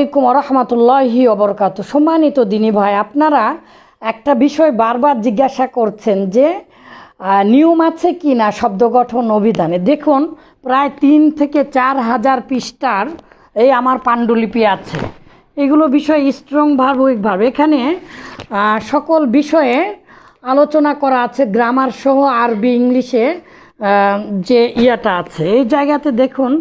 আলাইকুম রহমতুল্লাহি অবরকাত সম্মানিত দিনী ভাই, আপনারা একটা বিষয় বারবার জিজ্ঞাসা করছেন যে নিয়ম আছে কি না শব্দ গঠন অভিধানে? দেখুন, প্রায় তিন থেকে চার হাজার পৃষ্ঠার এই আমার পাণ্ডুলিপি আছে। এগুলো বিষয় স্ট্রং উইক ভার্ব এখানে সকল বিষয়ে আলোচনা করা আছে। গ্রামার সহ আরবি, ইংলিশে যে ইয়েটা আছে। এই জায়গাতে দেখুন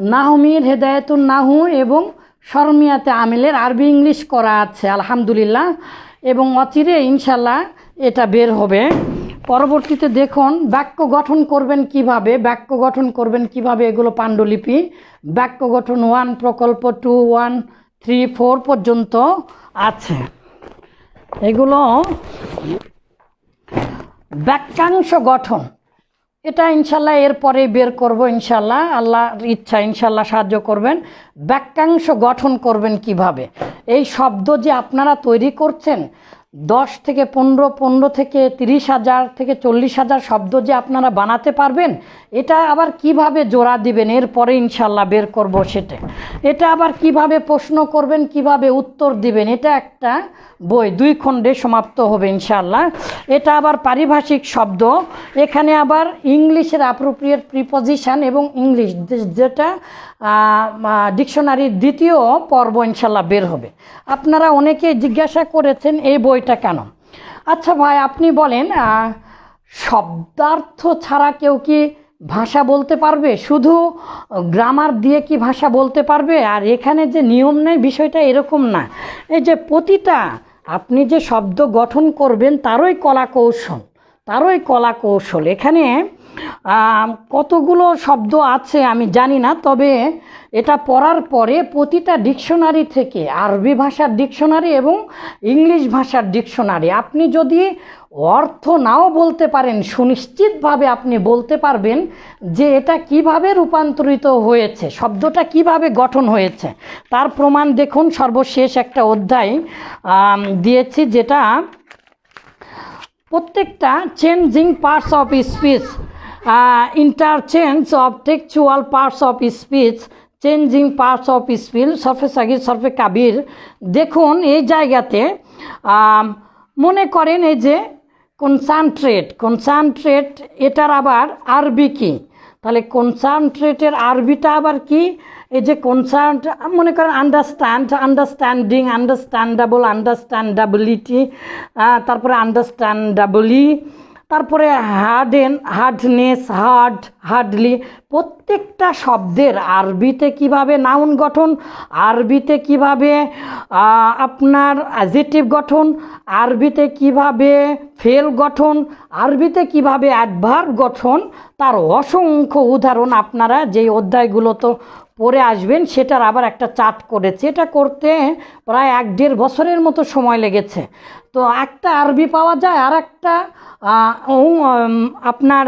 নাহমির হেদায়তুন নাহু এবং শর্মিয়াতে আমিলের আরবি ইংলিশ করা আছে, আলহামদুলিল্লাহ। এবং অচিরে ইনশাল্লাহ এটা বের হবে। পরবর্তীতে দেখুন, বাক্য গঠন করবেন কীভাবে, বাক্য গঠন করবেন কীভাবে এগুলো পাণ্ডুলিপি। বাক্য গঠন ওয়ান প্রকল্প টু ওয়ান থ্রি ফোর পর্যন্ত আছে। এগুলো বাক্যাংশ গঠন। এটা ইনশাল্লাহ এরপরে বের করব ইনশাল্লাহ। আল্লাহর ইচ্ছা, ইনশাল্লাহ সাহায্য করবেন। বাক্যাংশ গঠন করবেন কীভাবে? এই শব্দ যে আপনারা তৈরি করছেন দশ থেকে পনেরো পনেরো থেকে তিরিশ হাজার থেকে চল্লিশ হাজার শব্দ যে আপনারা বানাতে পারবেন, এটা আবার কীভাবে জোড়া দিবেন? এরপরে ইনশাল্লাহ বের করব সেটা। এটা আবার কীভাবে প্রশ্ন করবেন, কীভাবে উত্তর দিবেন, এটা একটা বই, দুই খণ্ডে সমাপ্ত হবে ইনশাল্লাহ। এটা আবার পারিভাষিক শব্দ, এখানে আবার ইংলিশের অ্যাপ্রোপ্রিয়েট প্রিপোজিশন এবং ইংলিশ যেটা ডিকশনারির দ্বিতীয় পর্ব ইনশাল্লাহ বের হবে। আপনারা অনেকে জিজ্ঞাসা করেছেন, এই বইটা কেন? আচ্ছা ভাই, আপনি বলেন শব্দার্থ ছাড়া কেউ কি ভাষা বলতে পারবে? শুধু গ্রামার দিয়ে কি ভাষা বলতে পারবে? আর এখানে যে নিয়ম নেই, বিষয়টা এরকম না। এই যে প্রতিটা, আপনি যে শব্দ গঠন করবেন, তারই কলা কৌশল। তারই কলা কৌশল এখানে কতগুলো শব্দ আছে আমি জানি না, তবে এটা পড়ার পরে প্রতিটা ডিকশনারি থেকে আরবি ভাষার ডিকশনারি এবং ইংলিশ ভাষার ডিকশনারি, আপনি যদি অর্থ নাও বলতে পারেন, সুনিশ্চিতভাবে আপনি বলতে পারবেন যে এটা কীভাবে রূপান্তরিত হয়েছে, শব্দটা কীভাবে গঠন হয়েছে। তার প্রমাণ দেখুন, সর্বশেষ একটা অধ্যায় দিয়েছি যেটা প্রত্যেকটা changing parts of speech interchange of textual parts of speech changing parts of speech সরফে সাগির সরফে কাবির। দেখুন, এই জায়গাতে মনে করেন এই যে কনসানট্রেট কনসানট্রেট এটার আবার আরবি কি? তাহলে কনসানট্রেটের আরবিটা আবার কি? এই যে কনসার্ট মনে করেন আন্ডারস্ট্যান্ড আন্ডারস্ট্যান্ডিং আন্ডারস্ট্যান্ডাবল আন্ডারস্ট্যান্ডাবিলিটি তারপরে আন্ডারস্ট্যান্ডাবলি তারপরে হার্ডেন হার্ডনেস হার্ড হার্ডলি প্রত্যেকটা শব্দের আরবিতে কীভাবে নাউন গঠন, আরবিতে কীভাবে আপনার অ্যাজেটিভ গঠন, আরবিতে কীভাবে ফেল গঠন, আরবিতে কীভাবে অ্যাডভার্ব গঠন, তার অসংখ্য উদাহরণ আপনারা যেই অধ্যায়গুলো তো পড়ে আসবেন, সেটার আবার একটা চার্ট করেছে। এটা করতে প্রায় এক দেড় বছরের মতো সময় লেগেছে। তো একটা আরবি পাওয়া যায় আর একটা আপনার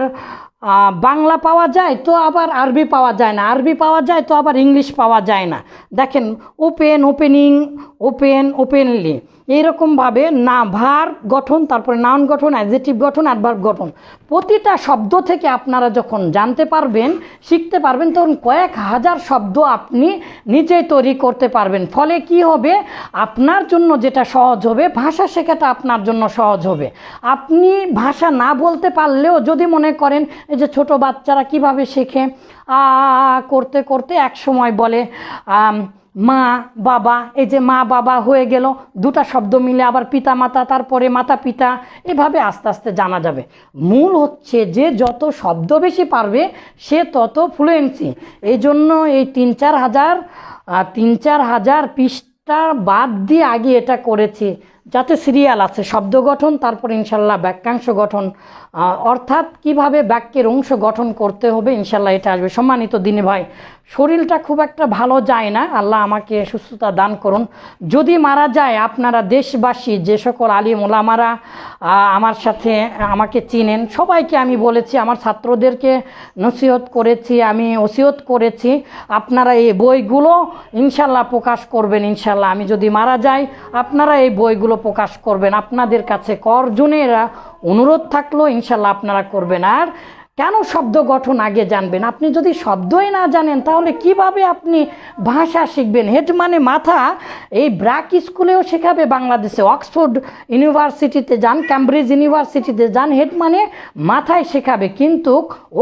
বাংলা পাওয়া যায়, তো আবার আরবি পাওয়া যায় না। আরবি পাওয়া যায়, তো আবার ইংলিশ পাওয়া যায় না। দেখেন, ওপেন, ওপেনিং, ওপেন, ওপেনলি। এইরকমভাবে না, ভার গঠন, তারপরে নাউন গঠন অ্যাডজেটিভ গঠন অ্যাডভার্ব গঠন। প্রতিটা শব্দ থেকে আপনারা যখন জানতে পারবেন, শিখতে পারবেন, তখন কয়েক হাজার শব্দ আপনি নিজেই তৈরি করতে পারবেন। ফলে কি হবে? আপনার জন্য যেটা সহজ হবে, ভাষা শেখাটা আপনার জন্য সহজ হবে। আপনি ভাষা না বলতে পারলেও যদি মনে করেন, এই যে ছোট বাচ্চারা কীভাবে শেখে করতে করতে এক সময় বলে মা, বাবা, এই যে মা, বাবা হয়ে গেল, দুটা শব্দ মিলে আবার পিতা মাতা তারপরে মাতা পিতা এভাবে আস্তে আস্তে জানা যাবে। মূল হচ্ছে যে যত শব্দ বেশি পারবে, সে তত ফ্লুয়েন্সি এই জন্য এই তিন, চার হাজার তিন, চার হাজার পৃষ্ঠা বাদ দিয়ে আগে এটা করেছি। যাতে সিরিয়াল আছে, শব্দ গঠন, তারপর ইনশাল্লাহ বাক্যাংশ গঠন অর্থাৎ কীভাবে বাক্যের অংশ গঠন করতে হবে, ইনশাল্লাহ এটা আসবে। সম্মানিত দিনে ভাই শরীরটা খুব একটা ভালো যায় না আল্লাহ আমাকে সুস্থতা দান করুন। যদি মারা যায় আপনারা দেশবাসী যে সকল আলিম ওলামারা আহ, আমার সাথে আমাকে চিনেন সবাইকে আমি বলেছি আমার ছাত্রদেরকে নসিহত করেছি আমি ওসিয়ত করেছি আপনারা এই বইগুলো ইনশাল্লাহ প্রকাশ করবেন ইনশাল্লাহ। আমি যদি মারা যাই আপনারা এই বইগুলো প্রকাশ করবেন। আপনাদের কাছে করজনেরা অনুরোধ থাকল ইনশাল্লাহ আপনারা করবেন। আর কেন শব্দ গঠন আগে জানবেন? আপনি যদি শব্দই না জানেন, তাহলে কীভাবে আপনি ভাষা শিখবেন? হেড মানে মাথা। এই ব্র্যাক স্কুলেও শেখাবে বাংলাদেশে। অক্সফোর্ড ইউনিভার্সিটিতে যান, ক্যামব্রিজ ইউনিভার্সিটিতে যান, হেড মানে মাথায় শেখাবে। কিন্তু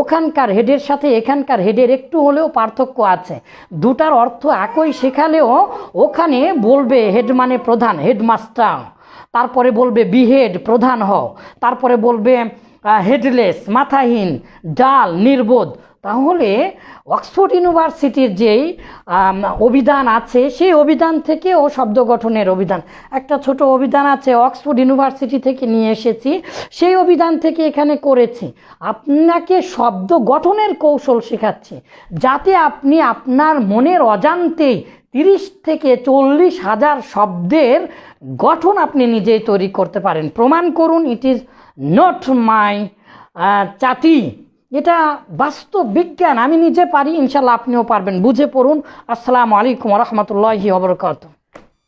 ওখানকার হেডের সাথে এখানকার হেডের একটু হলেও পার্থক্য আছে। দুটার অর্থ একই শেখালেও ওখানে বলবে হেড মানে প্রধান, হেডমাস্টার। তারপরে বলবে বিহেড প্রধান হও। তারপরে বলবে হেডলেস মাথাহীন, ডাল, নির্বোধ। তাহলে অক্সফোর্ড ইউনিভার্সিটির যেই অভিধান আছে, সেই অভিধান থেকে ও শব্দ গঠনের অভিধান। একটা ছোট অভিধান আছে, অক্সফোর্ড ইউনিভার্সিটি থেকে নিয়ে এসেছি, সেই অভিধান থেকে এখানে করেছি। আপনাকে শব্দ গঠনের কৌশল শেখাচ্ছি, যাতে আপনি আপনার মনের অজান্তেই তিরিশ থেকে চল্লিশ হাজার শব্দের গঠন আপনি নিজেই তৈরি করতে পারেন। প্রমাণ করুন ইট ইজ নট মাই চাতি এটা বাস্তব বিজ্ঞান। আমি নিজে পারি ইনশাল্লাহ আপনিও পারবেন। বুঝে পড়ুন। আসসালামু আলাইকুম রহমতুল্লাহি ওবরকাত